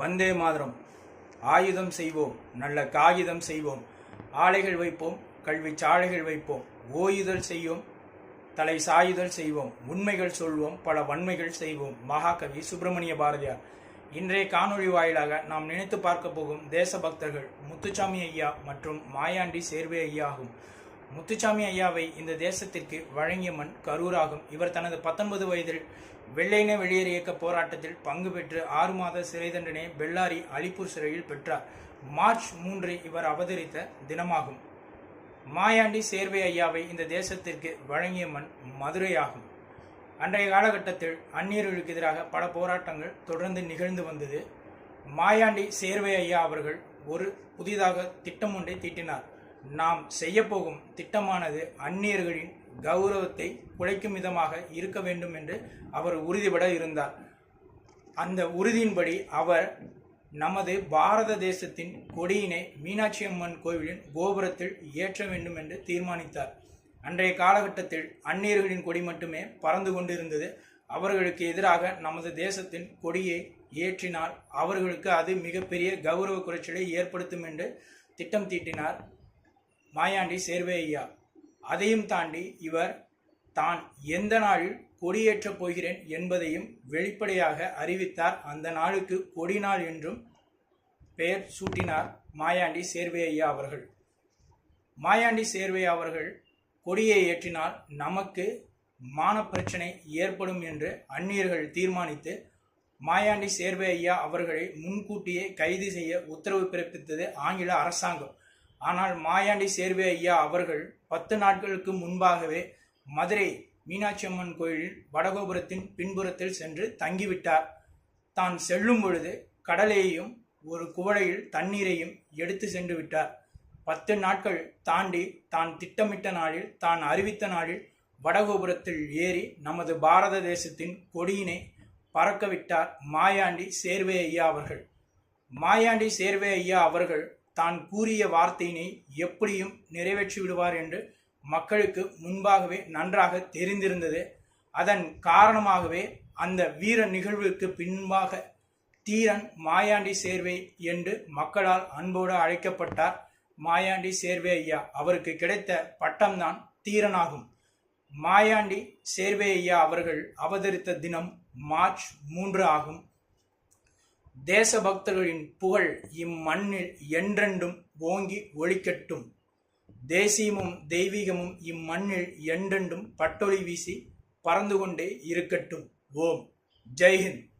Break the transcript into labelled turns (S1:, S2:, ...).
S1: வந்தே மாதரம் ஆயுதம் செய்வோம் நல்ல காகிதம் செய்வோம் ஆலைகள் வைப்போம் கல்வி சாலைகள் வைப்போம் ஓயுதல் செய்வோம் தலை சாயுதல் செய்வோம் உண்மைகள் சொல்வோம் பல வன்மைகள் செய்வோம் மகாகவி சுப்பிரமணிய பாரதியார் இன்றைய காணொளி வாயிலாக நாம் நினைத்து பார்க்க போகும் தேசபக்தர்கள் முத்துச்சாமி ஐயா மற்றும் மாயாண்டி சேர்வே ஐயா ஆகும் முத்துச்சாமி ஐயாவை இந்த தேசத்திற்கு வழங்கிய மண் கரூராகும் இவர் தனது பத்தொன்பது வயதில் வெள்ளையின வெளியேறு இயக்க போராட்டத்தில் பங்கு பெற்று ஆறு மாத சிறை தண்டனை பெல்லாரி அலிப்பூர் சிறையில் பெற்றார் மார்ச் மூன்று இவர் அவதரித்த தினமாகும் மாயாண்டி சேர்வை ஐயாவை இந்த தேசத்திற்கு வழங்கிய மண் மதுரையாகும் அன்றைய காலகட்டத்தில் அந்நியர்களுக்கு எதிராக பல போராட்டங்கள் தொடர்ந்து நிகழ்ந்து வந்தது மாயாண்டி சேர்வை ஐயா அவர்கள் ஒரு புதிதாக திட்டம் ஒன்றை தீட்டினார் நாம் செய்யப்போகும் திட்டமானது அந்நியர்களின் கௌரவத்தை குலைக்கும் விதமாக இருக்க வேண்டும் என்று அவர் உறுதிபட இருந்தார் அந்த உறுதியின்படி அவர் நமது பாரத தேசத்தின் கொடியினை மீனாட்சி அம்மன் கோவிலின் கோபுரத்தில் ஏற்ற வேண்டும் என்று தீர்மானித்தார் அன்றைய காலகட்டத்தில் அந்நியர்களின் கொடி மட்டுமே பறந்து கொண்டிருந்தது அவர்களுக்கு எதிராக நமது தேசத்தின் கொடியை ஏற்றினால் அவர்களுக்கு அது மிகப்பெரிய கௌரவ குறைச்சலை ஏற்படுத்தும் என்று திட்டம் தீட்டினார் மாயாண்டி ஐயா அதையும் தாண்டி இவர் தான் எந்த நாளில் கொடியேற்றப் போகிறேன் என்பதையும் வெளிப்படையாக அறிவித்தார் அந்த நாளுக்கு கொடி நாள் என்றும் பெயர் சூட்டினார் மாயாண்டி ஐயா அவர்கள் மாயாண்டி சேர்வை அவர்கள் கொடியை ஏற்றினால் நமக்கு மான பிரச்சனை ஏற்படும் என்று அந்நியர்கள் தீர்மானித்து மாயாண்டி சேர்வை ஐயா அவர்களை முன்கூட்டியே கைது செய்ய உத்தரவு பிறப்பித்தது ஆங்கில அரசாங்கம் ஆனால் மாயாண்டி சேர்வே ஐயா அவர்கள் பத்து நாட்களுக்கு முன்பாகவே மதுரை மீனாட்சி அம்மன் கோயிலில் வடகோபுரத்தின் பின்புறத்தில் சென்று தங்கிவிட்டார் தான் செல்லும் பொழுது கடலையையும் ஒரு குவளையில் தண்ணீரையும் எடுத்து சென்று விட்டார் பத்து நாட்கள் தாண்டி தான் திட்டமிட்ட நாளில் தான் அறிவித்த நாளில் வடகோபுரத்தில் ஏறி நமது பாரத தேசத்தின் கொடியினை பறக்கவிட்டார் மாயாண்டி சேர்வே ஐயா அவர்கள் மாயாண்டி சேர்வே ஐயா அவர்கள் தான் கூறிய வார்த்தையினை எப்படியும் நிறைவேற்றி விடுவார் என்று மக்களுக்கு முன்பாகவே நன்றாக தெரிந்திருந்தது அதன் காரணமாகவே அந்த வீர நிகழ்வுக்கு பின்பாக தீரன் மாயாண்டி சேர்வை என்று மக்களால் அன்போடு அழைக்கப்பட்டார் மாயாண்டி சேர்வே ஐயா அவருக்கு கிடைத்த பட்டம்தான் தீரனாகும் மாயாண்டி சேர்வே ஐயா அவர்கள் அவதரித்த தினம் மார்ச் மூன்று ஆகும் தேசபக்தர்களின் புகழ் இம்மண்ணில் என்றெண்டும் ஓங்கி ஒழிக்கட்டும் தேசியமும் தெய்வீகமும் இம்மண்ணில் என்றென்றும் பட்டொலி வீசி பறந்து கொண்டே இருக்கட்டும் ஓம் ஜெய்ஹிந்த்